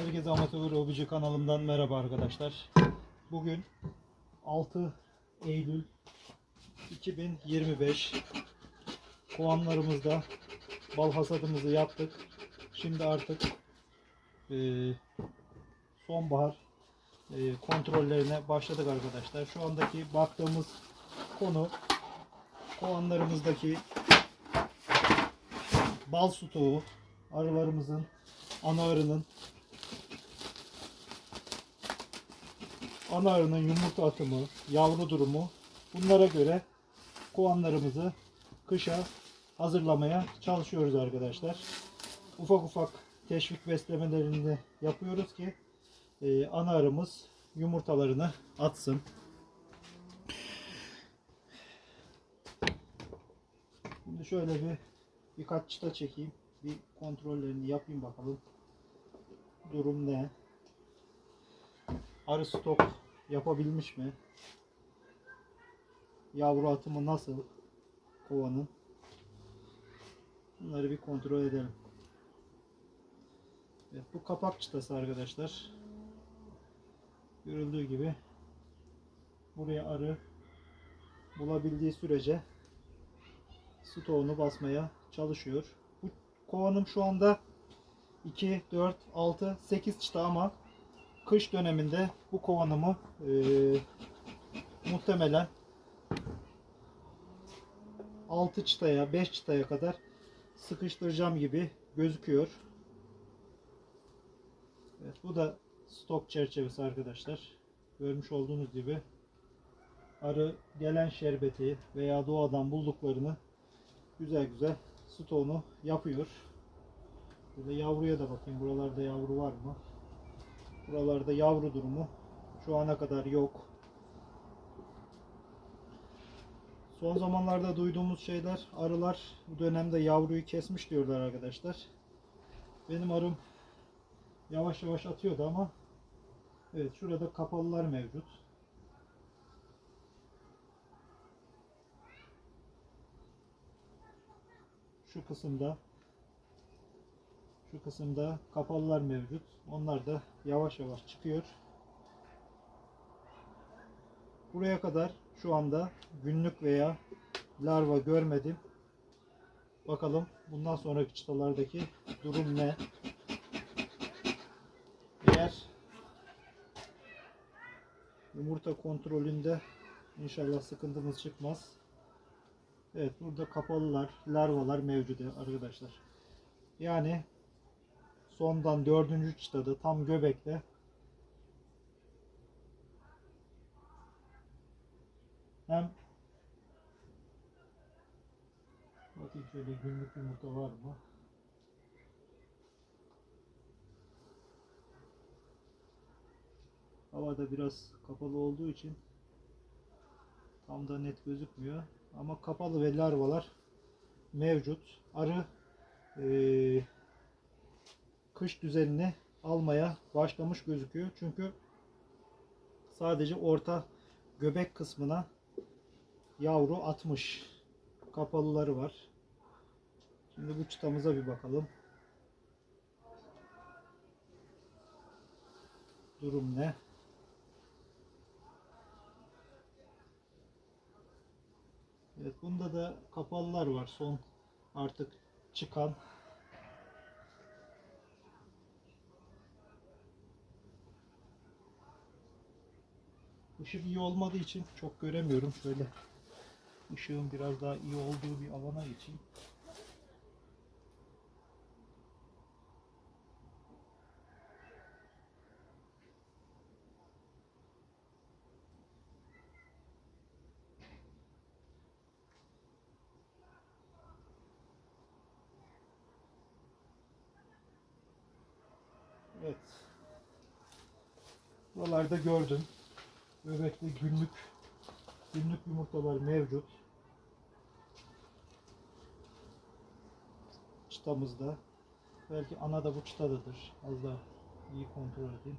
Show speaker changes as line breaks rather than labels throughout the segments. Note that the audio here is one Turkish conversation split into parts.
Herkese Amatör Hobici kanalımdan merhaba arkadaşlar. Bugün 6 Eylül 2025 kovanlarımızda bal hasadımızı yaptık. Şimdi artık e, sonbahar e, kontrollerine başladık arkadaşlar. Şu andaki baktığımız konu kovanlarımızdaki bal stoğu arılarımızın ana arının ana arının yumurta atımı, yavru durumu bunlara göre kovanlarımızı kışa hazırlamaya çalışıyoruz arkadaşlar. Ufak ufak teşvik beslemelerini de yapıyoruz ki e, ana arımız yumurtalarını atsın. Şimdi şöyle bir birkaç çıta çekeyim. Bir kontrollerini yapayım bakalım. Durum ne? Arı stok yapabilmiş mi? Yavru atımı nasıl? Kovanın. Bunları bir kontrol edelim. Evet, bu kapak çıtası arkadaşlar. Görüldüğü gibi buraya arı bulabildiği sürece stoğunu basmaya çalışıyor. Bu kovanım şu anda 2, 4, 6, 8 çıta ama kış döneminde bu kovanımı eee, muhtemelen 6 çıtaya 5 çıtaya kadar sıkıştıracağım gibi gözüküyor. Evet, bu da stok çerçevesi arkadaşlar. Görmüş olduğunuz gibi arı gelen şerbeti veya doğadan bulduklarını güzel güzel stoğunu yapıyor. Burada yavruya da bakayım. Buralarda yavru var mı? Buralarda yavru durumu şu ana kadar yok. Son zamanlarda duyduğumuz şeyler arılar bu dönemde yavruyu kesmiş diyorlar arkadaşlar. Benim arım yavaş yavaş atıyordu ama evet şurada kapalılar mevcut. Şu kısımda şu kısımda kapalılar mevcut. Onlar da yavaş yavaş çıkıyor. Buraya kadar şu anda günlük veya larva görmedim. Bakalım bundan sonraki çıtalardaki durum ne? Eğer yumurta kontrolünde inşallah sıkıntımız çıkmaz. Evet burada kapalılar, larvalar mevcut arkadaşlar. Yani sondan dördüncü çıtada tam göbekte hem bakayım şöyle günlük yumurta var mı? Havada biraz kapalı olduğu için tam da net gözükmüyor. Ama kapalı ve larvalar mevcut. Arı eee, kış düzenini almaya başlamış gözüküyor. Çünkü sadece orta göbek kısmına yavru atmış. Kapalıları var. Şimdi bu çıtamıza bir bakalım. Durum ne? Evet bunda da kapalılar var. Son artık çıkan. Işık iyi olmadığı için çok göremiyorum. Şöyle ışığın biraz daha iyi olduğu bir alana geçeyim. Evet. Buralarda gördüm. Böbekte günlük günlük yumurtalar mevcut. Çıtamızda. Belki ana da bu çıtadadır. Az daha iyi kontrol edeyim.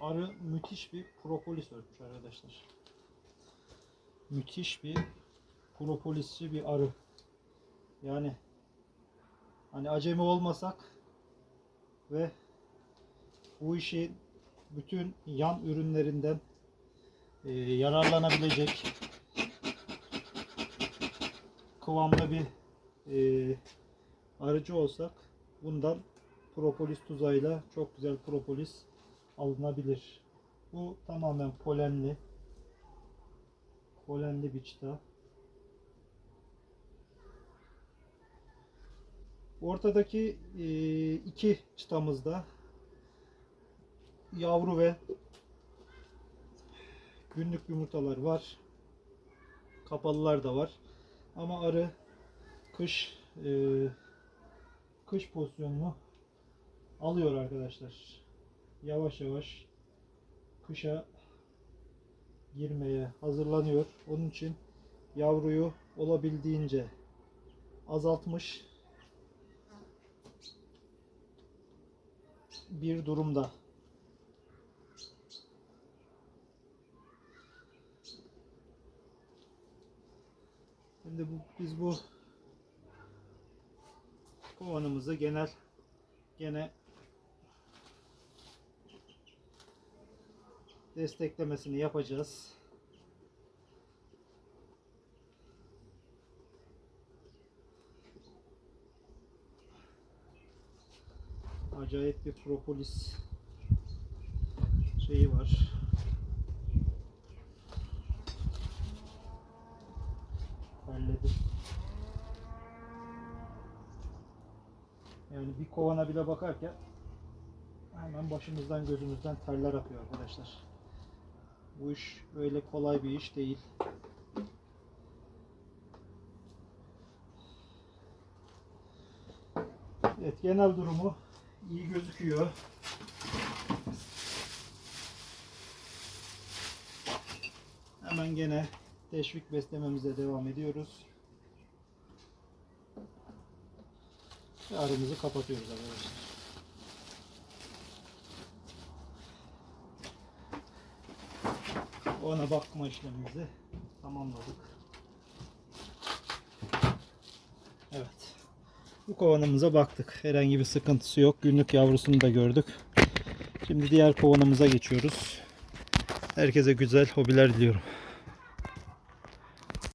Arı müthiş bir propolis örtmüş arkadaşlar. Müthiş bir propolisçi bir arı. Yani hani acemi olmasak ve bu işi bütün yan ürünlerinden e, yararlanabilecek kıvamda bir e, arıcı olsak bundan propolis tuzağıyla çok güzel propolis alınabilir. Bu tamamen polenli. Polenli bir çıta. Ortadaki e, iki çıtamızda yavru ve günlük yumurtalar var. Kapalılar da var. Ama arı kış e, kış pozisyonunu alıyor arkadaşlar. Yavaş yavaş kışa girmeye hazırlanıyor. Onun için yavruyu olabildiğince azaltmış bir durumda. Şimdi bu, biz bu kovanımızı genel gene desteklemesini yapacağız. Acayip bir propolis şeyi var. Terledim. Yani bir kovana bile bakarken hemen başımızdan gözümüzden terler akıyor arkadaşlar. Bu iş öyle kolay bir iş değil. Evet genel durumu iyi gözüküyor. Hemen gene teşvik beslememize devam ediyoruz. Ve arımızı kapatıyoruz arkadaşlar. Ona bakma işlemimizi tamamladık. Evet. Bu kovanımıza baktık. Herhangi bir sıkıntısı yok. Günlük yavrusunu da gördük. Şimdi diğer kovanımıza geçiyoruz. Herkese güzel hobiler diliyorum.